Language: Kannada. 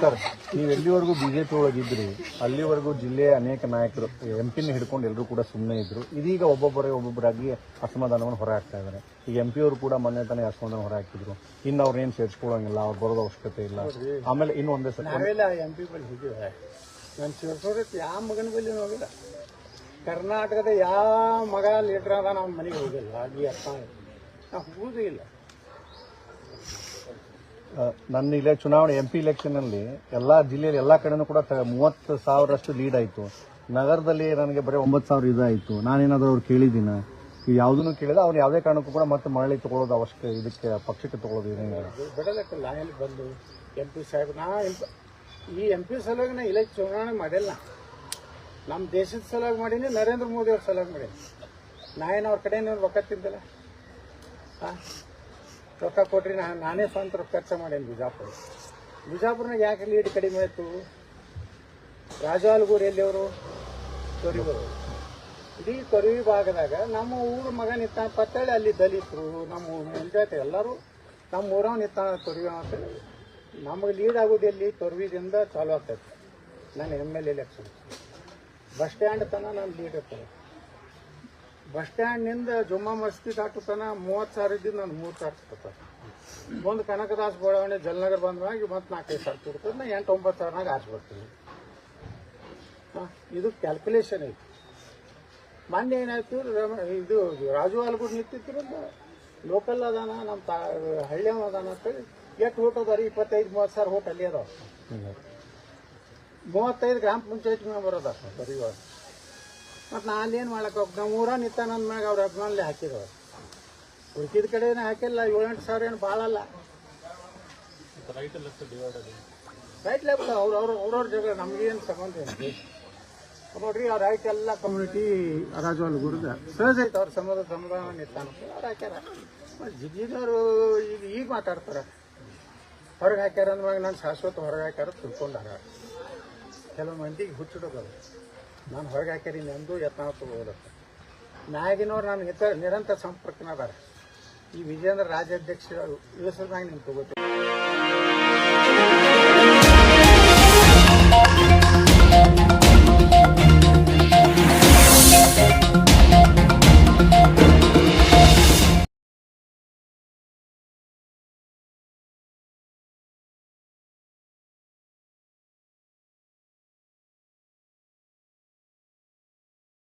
ಸರ್, ನೀವು ಎಲ್ಲಿವರೆಗೂ ಬಿಜೆಪಿ ಒಳಗಿದ್ರಿ? ಅಲ್ಲಿವರೆಗೂ ಜಿಲ್ಲೆಯ ಅನೇಕ ನಾಯಕರು ಎಂ ಪಿನ ಹಿಡ್ಕೊಂಡು ಎಲ್ಲರೂ ಕೂಡ ಸುಮ್ಮನೆ ಇದ್ರು. ಇದೀಗ ಒಬ್ಬೊಬ್ಬರೇ ಒಬ್ಬೊಬ್ಬರಾಗಿ ಅಸಮಾಧಾನವನ್ನು ಹೊರ ಹಾಕ್ತಾ ಇದ್ದಾರೆ. ಈಗ ಎಂ ಪಿಯವರು ಕೂಡ ಮೊನ್ನೆ ತಾನೇ ಅಸಮಾಧಾನ ಹೊರ ಹಾಕಿದ್ರು ಇನ್ನು ಏನು ಸೇರಿಸ್ಕೊಳ್ಳೋಂಗಿಲ್ಲ, ಅವ್ರು ಬರೋದು ಅವಶ್ಯಕತೆ ಇಲ್ಲ. ಆಮೇಲೆ ಇನ್ನು ಒಂದೇ ಸರ್ ಮಗನ ಮೇಲೆ ಕರ್ನಾಟಕದ ಯಾವ ಮಗ ಲೀಡ್ರ್ ಅದ ನಮ್ಮ ಮನೆಗೆ ಹೋಗಿಲ್ಲ. ಅಲ್ಲಿ ಅರ್ಥ ನಾವು ಹೋಗೋದೇ ಇಲ್ಲ. ನನ್ನ ಇಲ್ಲೇ ಚುನಾವಣೆ ಎಂ ಪಿ ಇಲೆಕ್ಷನಲ್ಲಿ ಎಲ್ಲಾ ಜಿಲ್ಲೆಯಲ್ಲಿ ಎಲ್ಲಾ ಕಡೆನೂ ಕೂಡ ಮೂವತ್ತು ಸಾವಿರಷ್ಟು ಲೀಡ್ ಆಯಿತು. ನಗರದಲ್ಲಿ ನನಗೆ ಬರೀ ಒಂಬತ್ತು ಸಾವಿರ ಇದಾಯಿತು. ನಾನೇನಾದರೂ ಅವ್ರು ಕೇಳಿದ್ದೀನ? ಯಾವುದನ್ನು ಕೇಳಿದ ಅವ್ರು ಯಾವುದೇ ಕಾರಣಕ್ಕೂ ಕೂಡ ಮತ್ತೆ ಮರಳಿ ತಗೊಳ್ಳೋದು ಅವಶ್ಯಕ ಇದಕ್ಕೆ ಪಕ್ಷಕ್ಕೆ ತಗೊಳ್ಳೋದು ಏನೇ ಬಿಡೋದಕ್ಕಿಲ್ಲ ಎಲ್ಲಿ ಬಂದು ಎಂ ಪಿ ಸಾಹೇಬ್, ನಾ ಈ ಎಂ ಪಿ ಸಲುವಾಗಿ ನಾ ಇಲ್ಲೇ ಚುನಾವಣೆ ಮಾಡಿಲ್ಲ. ನಮ್ಮ ದೇಶದ ಸಲುವಾಗಿ ಮಾಡೀನಿ, ನರೇಂದ್ರ ಮೋದಿ ಅವ್ರ ಸಲುವಾಗಿ ಮಾಡೀನಿ. ನಾ ಏನು ಅವ್ರ ಕಡೆ ರೊಕ್ಕ ತಿಂದಿಲ್ಲ? ಹಾಂ ರೊಕ್ಕ ಕೊಟ್ರಿ ನಾ ನಾನೇ ಸ್ವಂತ ರೊಕ್ಕ ಖರ್ಚು ಮಾಡೇನು ಬಿಜಾಪುರ. ಬಿಜಾಪುರ್ನಾಗ ಯಾಕೆ ಲೀಡ್ ಕಡಿಮೆ ಆಯಿತು? ರಾಜಾಲ್ಗೂರ್ ಎಲ್ಲಿ ಅವರು ತೊರಿಗೂರು ಇಡೀ ತೊರವಿ ಭಾಗದಾಗ ನಮ್ಮ ಊರ ಮಗ ನಿತ್ತ ಅಲ್ಲಿ ದಲಿತರು, ನಮ್ಮ ಮುಂಜಾತೆ ಎಲ್ಲರೂ ನಮ್ಮ ಊರವ ನಿಂತ ತೊರವಿ ಅಂತ ನಮಗೆ ಲೀಡ್ ಆಗೋದು ಎಲ್ಲಿ ತೊರವಿದಿಂದ ಚಾಲು ಆಗ್ತೈತೆ ನನ್ನ M L election bus stand ತನಕ ನಾನು ಲೀಡ್ ಇರ್ತೇನೆ ಬಸ್ ಸ್ಟ್ಯಾಂಡ್ನಿಂದ ಜುಮ್ಮಾ ಮಸ್ತಿ ದಾಟುತ್ತಾನ ತನ ಮೂವತ್ತು ಸಾವಿರ ಇದ್ದಿದ್ದು ನಾನು ಮೂರು ಸಾವಿರ ಸಿಗ್ತದೆ ಒಂದು ಕನಕದಾಸ್ ಬೋಳವಣೆ ಬಂದ ಬಂದಾಗ ಮತ್ತೆ ನಾಲ್ಕೈದು ಸಾವಿರ ಕೊಡ್ತದೆ ನಾ ಎಂಟು ಒಂಬತ್ತು ಸಾವಿರನಾಗ ಆಚೆ ಬರ್ತೀನಿ ಹಾಂ ಇದು ಕ್ಯಾಲ್ಕುಲೇಷನ್ ಐತಿ ಮೊನ್ನೆ ಏನಾಯ್ತು ಇದು ರಾಜು ಅಲ್ಗೂರ್ ನಿಂತಿದ್ರು ಲೋಕಲ್ ಅದಾನ ನಮ್ಮ ತಾ ಹಳ್ಳಿ ಅದಾನ ಅಂತೇಳಿ ಎಷ್ಟು ಓಟ್ ಅದಾರಿ? ಇಪ್ಪತ್ತೈದು ಮೂವತ್ತು ಸಾವಿರ ಓಟ್ ಅಲ್ಲಿ ಅದಾವ. ಮೂವತ್ತೈದು ಗ್ರಾಮ ಪಂಚಾಯತ್ ಮೆಂಬರ್ ಅದ ಬರೀ ಮತ್ತು ನಾನು ಏನು ಮಾಡಕ್ಕೆ ಹೋಗ್ ನಮ್ಮ ಊರ ನಿಂತ ನನ್ನ ಮ್ಯಾಗ ಅವ್ರ ಅಭಿಮಾನಲ್ಲಿ ಹಾಕಿದ್ರು. ಉಳ್ಕಿದ ಕಡೆ ಏನು ಹಾಕಿಲ್ಲ, ಏಳೆಂಟು ಸಾವಿರ ಏನು ಭಾಳ ಅಲ್ಲ ರೈಟ್ ಲೆಫ್ಟ್, ಅವ್ರು ಅವ್ರು, ಅವ್ರವ್ರ ಜಗಳ ನಮಗೇನು ಸಂಬಂಧ ಏನು ನೋಡ್ರಿ ಅವ್ರ ರೈಟ್ ಎಲ್ಲ ಕಮ್ಯುನಿಟಿ ರಾಜವಾಲ್ ಗುರುದ. ಸಹಜ ಐತೆ ಅವ್ರ ಸಮುದ್ರ ಸಮುದಾಯ ನಿಂತಾನ ಅವ್ರು ಹಾಕ್ಯಾರ. ಈಗ ಈಗ ಮಾತಾಡ್ತಾರೆ. ಹೊರಗೆ ಹಾಕ್ಯಾರ ಅಂದ್ವಾಗ ನಾನು ಶಾಶ್ವತ ಹೊರಗೆ ಹಾಕ್ಯಾರ ತಿಳ್ಕೊಂಡಾರ. ಕೆಲವು ಮಂದಿಗೆ ಹುಚ್ಚಿಡೋದು ನಾನು ಹೊರಗೆ ಹಾಕ್ಯಾರೀನಿ ಎಂದು ಯತ್ನ ತಗೋದತ್ತ ಮ್ಯಾಗಿನವ್ರು ನಾನು ಹೆಚ್ಚ ನಿರಂತರ ಸಂಪರ್ಕನ ಅದಾರ ಈ ವಿಜಯೇಂದ್ರ ರಾಜ್ಯಾಧ್ಯಕ್ಷ ಇಳಿಸೋದ್ನಾಗ ನಿಮ್ಗೆ ತಗೋತೀನಿ